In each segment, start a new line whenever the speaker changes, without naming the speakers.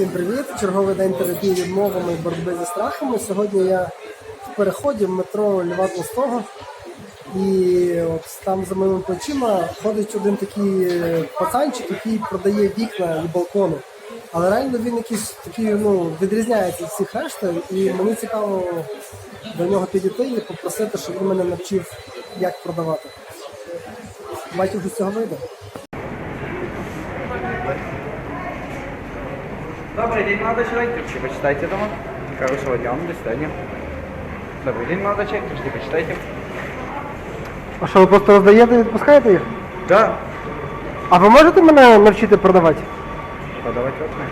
Всім привіт! Черговий день терапії відмовами і боротьби зі страхами. Сьогодні я в переході в метро Льва Толстого. І от там за моїми плечима ходить один такий е, пацанчик, який продає вікна і балкони. Але реально він якийсь такий ну, відрізняється від всіх решти, і мені цікаво до нього підійти і попросити, щоб він мене навчив, як продавати. Бачив, що цього вийде.
Добрый день, молодой человек. Трубочки почитайте дома. Хорошего дня вам, до свидания. Добрый день, молодой человек. Трубочки почитайте.
А що ви просто роздаєте і відпускаєте їх?
Да.
А ви можете мене навчити продавати?
Подавать окна.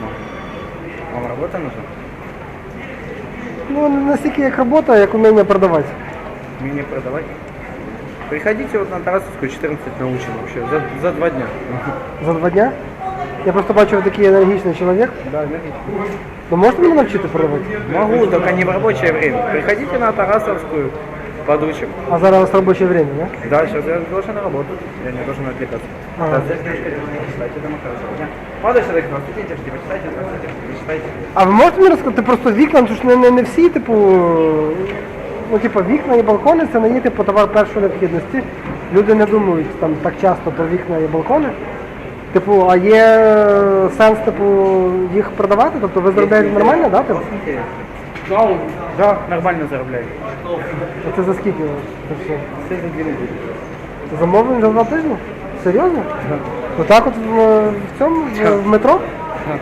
Ну. Вам работа нужна?
Ну, не настільки як робота, як уміння продавати.
Мне продавать? Приходите вот на Тарасовскую 14 научим вообще. За, за два дня.
За два дня? Я просто бачу, ви такий енергічний чоловік.
Да, знаете.
Ви можете мене навчити продавати?
Могу, только не в рабочее время. Приходите на Тарасовскую, подучим.
А зараз робоче время, да?
Да, сейчас я должен работать. Я не должен отвлекаться.
Ага.
Да, здесь дома хорошего дня. Молодой человек, здравствуйте, почитайте, здравствуйте, почитайте.
А ви можете мені розказати просто вікна, тому що не, не, не всі, типу, ну, типу, вікна і балкони це не є типу товар першої необхідності. Люди не думають там так часто про вікна і балкони. Типу, а є сенс, типу, їх продавати? Тобто ви заробляєте нормально, да? Типу?
Да, нормально заробляю.
А це за скільки? Це все?
Все за две недели.
Це замовлення за два тижні? Серйозно?
Да.
Отак от в, в цьому, в, в метро?
Да.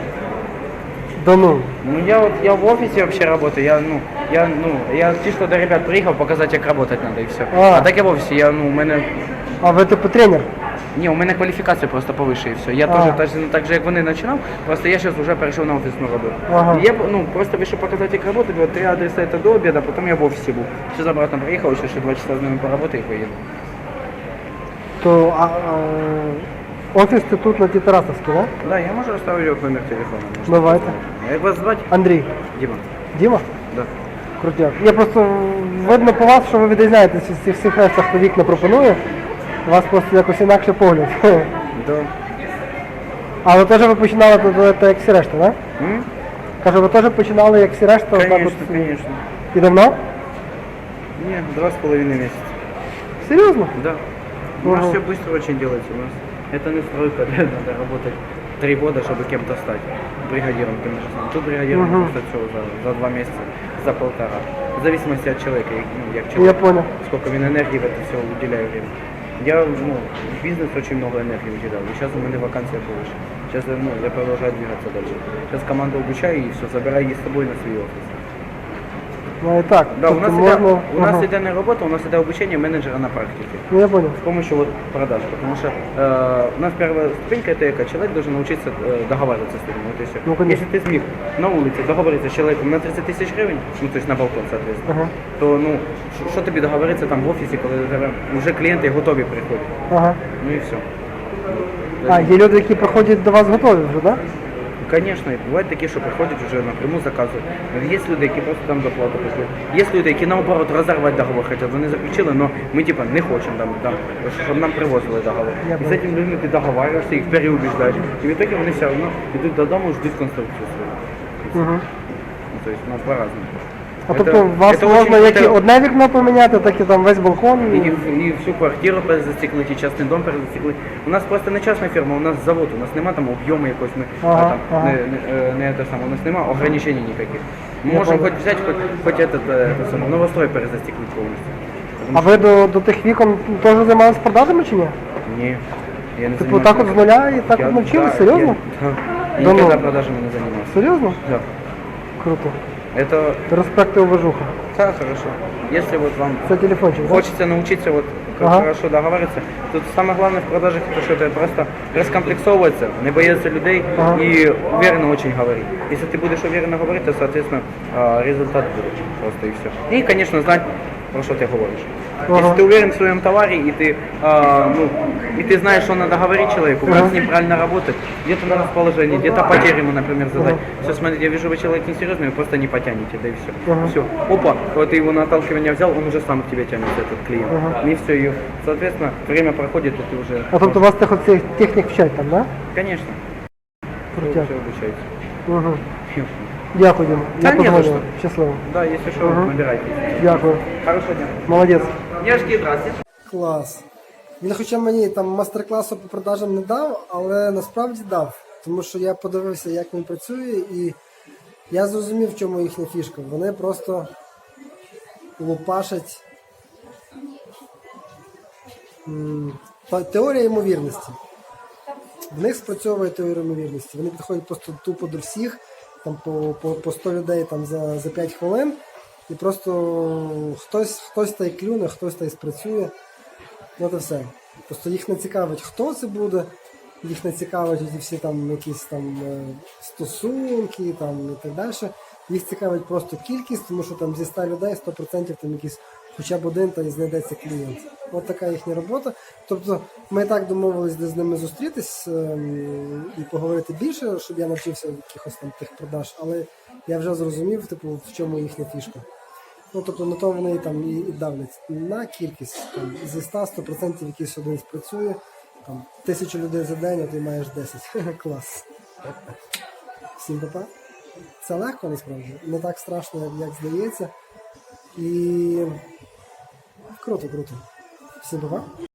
Да ну.
Ну я вот я в офисе вообще работаю, я ну я ну я чисто до ребят приехал показать, как работать надо и все.
А.
А, так я в офисе, я ну у мене
А ви типу тренер?
Ні, у мене кваліфікація просто повише і все. Я
А.
теж так, же- так же як вони починав, просто я зараз вже перейшов на офісну роботу.
Ага.
Я ну просто вийшов показати, як працювати, вот три адреса це до обіду, потім я в офісі був. Зараз обратно приїхав, ще ще два часа з ними поработаю і поїду.
То а, а, офіс ти тут на тій Тарасовській, да?
Да, я можу оставити от номер телефону. можете
Давайте.
Як вас звати?
Андрій.
Діма.
Діма?
Да.
Крутяк. Я просто видно по вас, що ви відрізняєтеся з цих всіх рештах, хто вікна пропонує. У вас просто якось інакше погляд.
Да.
Але теж ви починали тут е, так, як всі решта, так?
М?
Кажу, ви теж починали як всі решта, отак
Конечно,
от.
конечно.
І давно?
Нет, два с половиной месяца.
Серйозно?
Да. У нас
Ага.
все быстро очень делается. У нас это не стройка, да, надо работать три года, чтобы кем-то стать. Бригадиром, тем же самым. Тут бригадиром
Мгм.
просто все за, за два месяца, за полтора. В зависимости от человека, як- ну, як
Я
человек.
понял.
Сколько він энергии в это все уделяю время. Я ну, в бизнес очень много энергии уделял. И сейчас у меня вакансия повыше. Сейчас ну, я продолжаю двигаться дальше. Сейчас команду обучаю и все, забираю її з собою на свій офис.
Ну і так.
Да, у
тобто
нас,
можна...
іде, у нас
Ага.
іде не робота, у нас іде обучение менеджера на практике.
Ну я понял.
с помощью вот продаж. Потому что э, у нас первая ступенька это эко. Человек должен научиться э, договариваться с людьми. Вот и все.
Ну, конечно.
Если ты смог на улице договориться с человеком на 30 тысяч гривен, ну то есть на балкон, соответственно,
Ага.
то ну ш- що тобі договориться там в офісі, коли до тебе вже клієнти готові приходять.
Ага.
Ну і все.
А, є люди, які приходять до вас готові вже, так?
Звісно, і бувають такі, що приходять вже напряму заказують. Є люди, які просто там доплату прийшли. Є люди, які наоборот розірвати договор хочуть. Вони заключили, але ми типа не хочемо там, там щоб нам привозили договор. І з цими людьми ти договариваєшся, їх переубіждаєш. І в итоге вони все одно йдуть додому, ждуть конструкцію свою.
Угу.
Ну, тобто, есть у нас по-разному.
А
Это-
тобто у вас
это
можна
очень
як і
круто.
одне вікно поміняти, так і там весь балкон.
И, и всю квартиру перезастеклить, и частный дом перезастеклить. У нас просто не частна фірма, у нас завод, у нас нема там об'єму якось, ми,
Ага,
а, там,
ага.
не, не, е, не те саме, у нас нема ограничений ніяких. Ми
Я
можемо
понял.
хоч взяти, хоч, хоч этот, е, те саме, новострой перезастеклить повністю.
А ви до, до тих вікон теж займалися продажами чи ні?
Ні, я не
Типу
займаюся.
так от з нуля і так
Я-
от навчились?
да,
Серйозно?
Я, да.
Да
я никогда
ну.
продажами не занимался.
Серйозно?
Да.
Круто.
Это,
Респект і уважуха.
да, хорошо. Если вот вам
Це телефончик, так?
хочется научиться вот как
Ага.
хорошо договариваться, тут самое главное в продажах это что это просто раскомплексовываться, не бояться людей
Ага.
и уверенно очень говорить. Если ты будешь уверенно говорить, то, соответственно, а, результат будет просто и все. И, конечно, знать, про что ты говоришь.
Ага.
Если ты уверен в своем товаре и ты, а, ну, и ты знаешь, что надо говорить человеку, как
Ага.
с ним правильно работать, где-то на расположение, где-то потерю ему, например, задать.
Ага.
Все, смотрите, я вижу, вы человек несерьезный, вы просто не потянете, да и все.
Ага.
Все. Опа, вот ты его на отталкивание взял, он уже сам к тебе тянется, этот клиент.
Ага.
И все, и, соответственно, время проходит, и ты уже...
А тобто вас тих оцих технік вчать там, так?
Конечно.
Крутяк.
Все обучається.
Угу. Дякую. Я
ні, за
позвоню.
Да, якщо що,
Ага.
набирайте.
Дякую.
Хорошого дня.
Молодець.
Дяшки, здрасте.
Клас. Він хоча мені там мастер-класу по продажам не дав, але насправді дав. Тому що я подивився, як він працює, і я зрозумів, в чому їхня фішка. Вони просто лупашать м, та- теорія ймовірності. В них спрацьовує теорія ймовірності. Вони підходять просто тупо до всіх, там по, по, по 100 людей там, за, за 5 хвилин, і просто хтось, хтось та й клюне, хтось та й спрацює. Ну це все. Просто їх не цікавить, хто це буде, їх не цікавить ці всі там якісь там е, стосунки там, і так далі. Їх цікавить просто кількість, тому що там зі 100 людей 100% там якийсь хоча б один та й знайдеться клієнт. От така їхня робота. Тобто ми так домовились де з ними зустрітись ем, і поговорити більше, щоб я навчився якихось там тих продаж, але я вже зрозумів, типу, в чому їхня фішка. Ну, тобто на то вони там і, і давлять на кількість. Там, зі 100-100% якийсь один спрацює. Там, тисячу людей за день, а ти маєш 10. Клас. Всім папа. Це легко насправді. Не так страшно, як здається. І круто, круто. Всім папа.